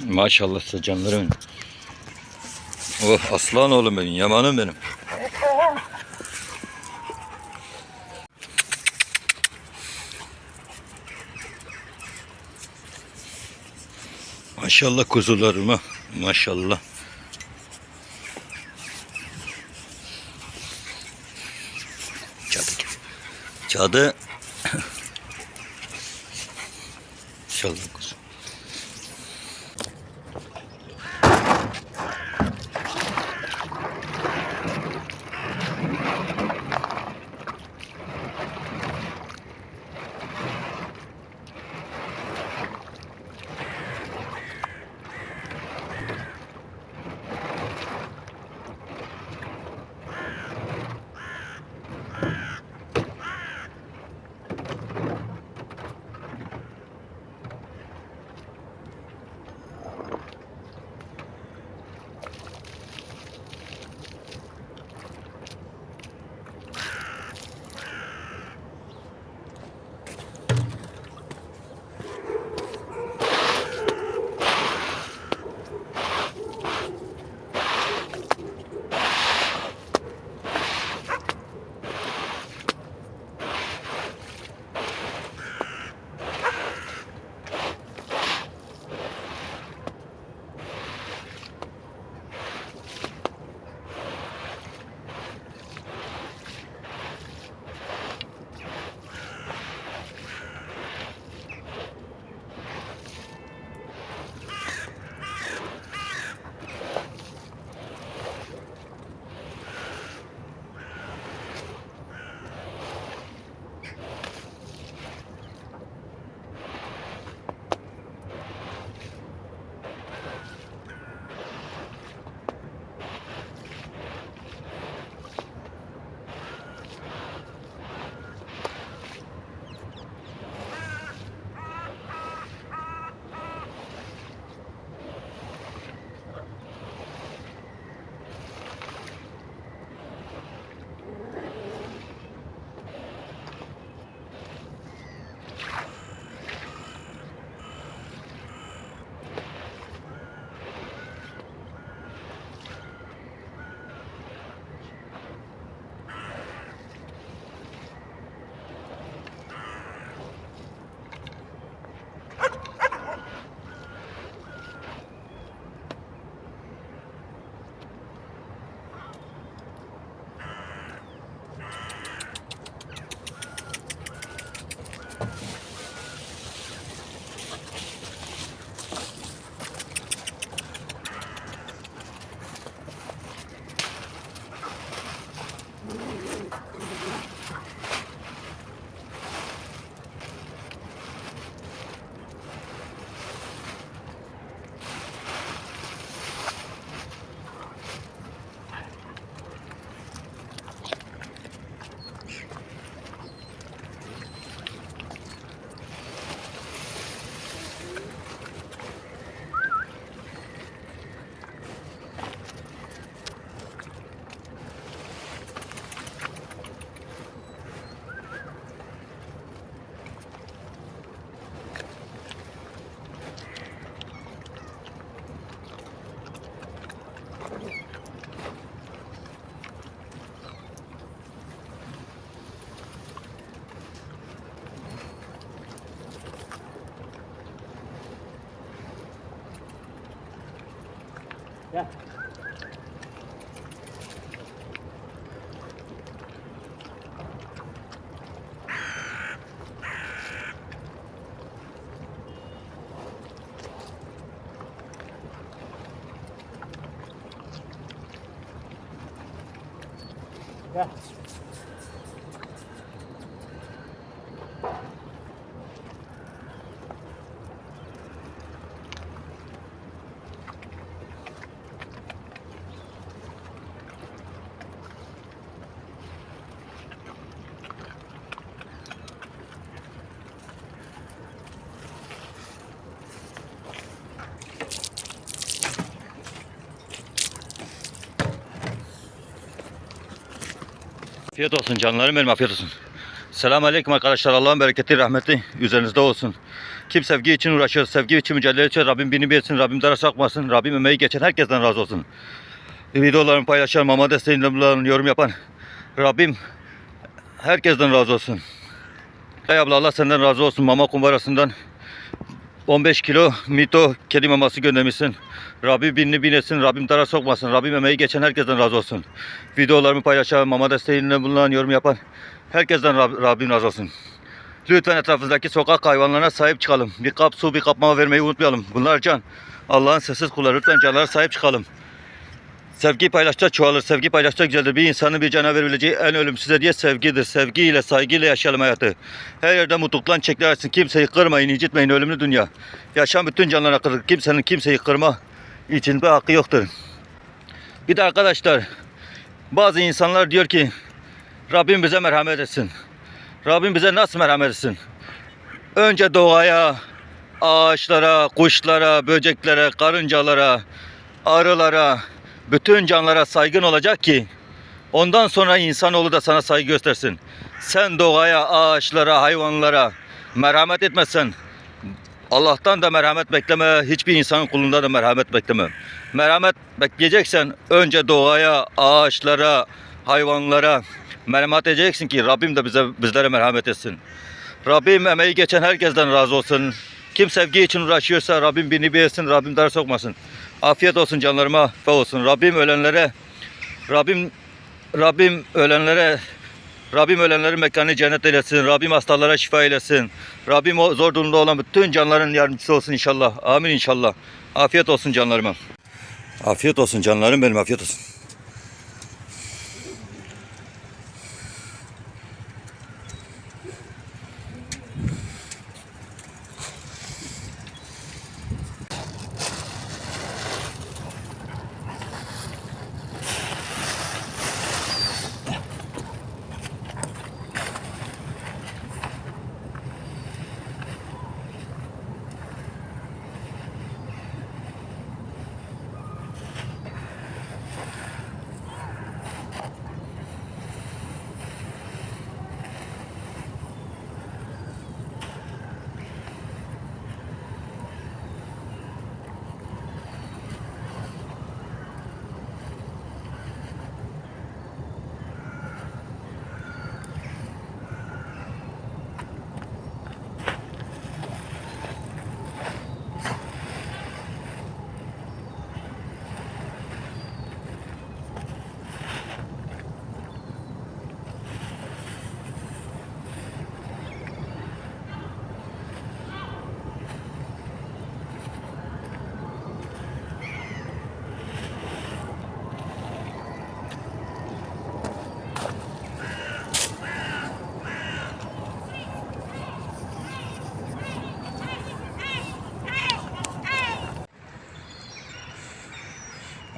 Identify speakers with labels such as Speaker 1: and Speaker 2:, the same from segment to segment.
Speaker 1: Maşallah size canlarım. Oh aslan oğlum benim, yamanım benim. Maşallah kuzularıma. Maşallah. Cadı. Cadı. Maşallah kuzu.
Speaker 2: Yeah. Yeah.
Speaker 1: Afiyet olsun canlarım benim afiyet olsun. Selamun Aleyküm arkadaşlar. Allah'ın bereketi, rahmeti üzerinizde olsun. Kim sevgi için uğraşıyor, sevgi için mücadele ediyor. Rabbim beni bilsin, Rabbim dara sokmasın. Rabbim emeği geçen herkesten razı olsun. Videolarımı paylaşan, mama bulunan, yorum yapan Rabbim herkesten razı olsun. Ey abla Allah senden razı olsun. Mama kumbarasından 15 kilo mito kedi maması göndermişsin. Rabbim binini bin etsin, Rabbim dara sokmasın. Rabbim emeği geçen herkesten razı olsun. Videolarımı paylaşan, mama desteğinde bulunan, yorum yapan herkesten Rab- Rabbim razı olsun. Lütfen etrafımızdaki sokak hayvanlarına sahip çıkalım. Bir kap su, bir kap mama vermeyi unutmayalım. Bunlar can. Allah'ın sessiz kulları. Lütfen canlara sahip çıkalım. Sevgi paylaştıkça çoğalır. Sevgi paylaştıkça güzeldir. Bir insanın bir cana verebileceği en ölümsüz hediye sevgidir. Sevgiyle, saygıyla yaşayalım hayatı. Her yerde mutlulukla çekler etsin. Kimseyi kırmayın, incitmeyin. Ölümlü dünya. Yaşam bütün canlara hakkıdır. Kimsenin kimseyi kırma içinde hakkı yoktur. Bir de arkadaşlar bazı insanlar diyor ki Rabbim bize merhamet etsin. Rabbim bize nasıl merhamet etsin? Önce doğaya, ağaçlara, kuşlara, böceklere, karıncalara, arılara, bütün canlara saygın olacak ki ondan sonra insanoğlu da sana saygı göstersin. Sen doğaya, ağaçlara, hayvanlara merhamet etmezsen Allah'tan da merhamet bekleme, hiçbir insanın kulunda da merhamet bekleme. Merhamet bekleyeceksen önce doğaya, ağaçlara, hayvanlara merhamet edeceksin ki Rabbim de bize bizlere merhamet etsin. Rabbim emeği geçen herkesten razı olsun. Kim sevgi için uğraşıyorsa Rabbim birini bir etsin, Rabbim dar sokmasın. Afiyet olsun canlarıma, fe olsun. Rabbim ölenlere, Rabbim Rabbim ölenlere Rabbim ölenlerin mekanını cennet eylesin. Rabbim hastalara şifa eylesin. Rabbim o zor durumda olan bütün canların yardımcısı olsun inşallah. Amin inşallah. Afiyet olsun canlarıma. Afiyet olsun canlarım benim afiyet olsun.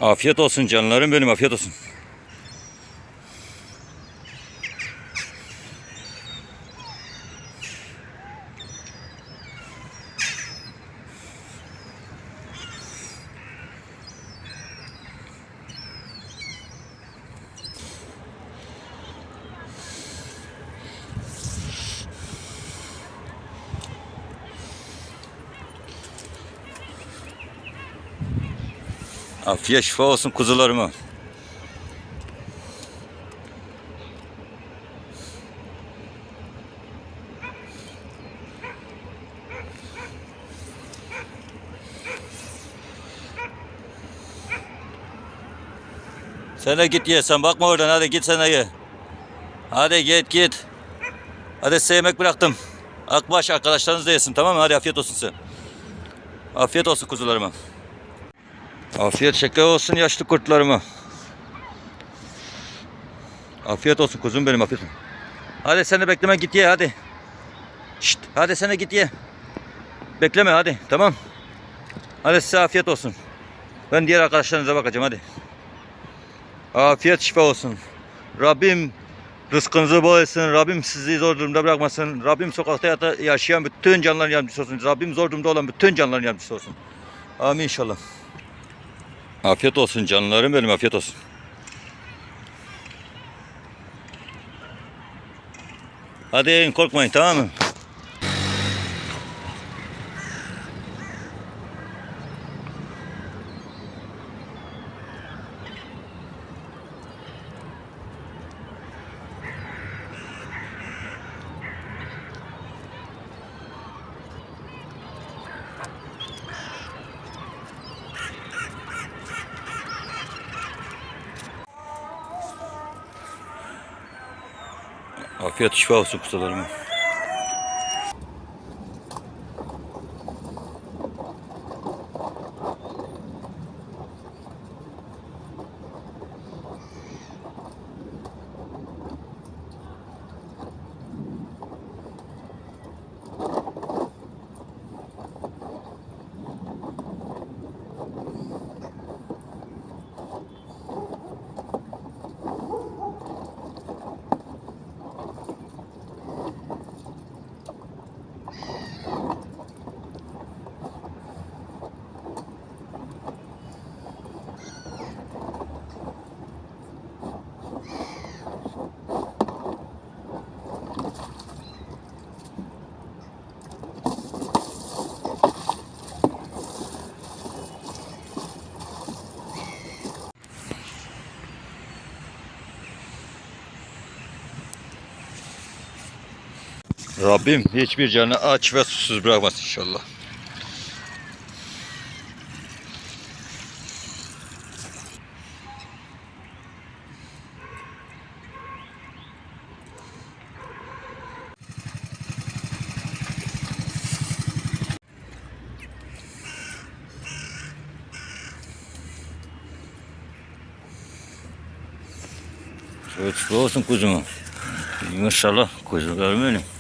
Speaker 1: Afiyet olsun canlarım benim afiyet olsun. Afiyet şifa olsun kuzularıma. Sen de git ye sen bakma oradan hadi git sen de ye. Hadi git git. Hadi size yemek bıraktım. Akbaş arkadaşlarınız da yesin tamam mı? Hadi afiyet olsun size. Afiyet olsun kuzularıma. Afiyet şeker olsun yaşlı kurtlarıma. Afiyet olsun kuzum benim afiyet olsun. Hadi sen de bekleme git ye hadi. Şşt, hadi sen de git ye. Bekleme hadi tamam. Hadi size afiyet olsun. Ben diğer arkadaşlarınıza bakacağım hadi. Afiyet şifa olsun. Rabbim rızkınızı bol etsin. Rabbim sizi zor durumda bırakmasın. Rabbim sokakta yaşayan bütün canlıların yardımcısı olsun. Rabbim zor durumda olan bütün canlıların yardımcısı olsun. Amin inşallah. Afiyet olsun canlarım benim afiyet olsun. Hadi korkmayın tamam mı? Afiyet şifa olsun kusalarıma. Rabbim hiçbir canı aç ve susuz bırakmasın inşallah. Evet, olsun kuzum. Maşallah kuzularım benim.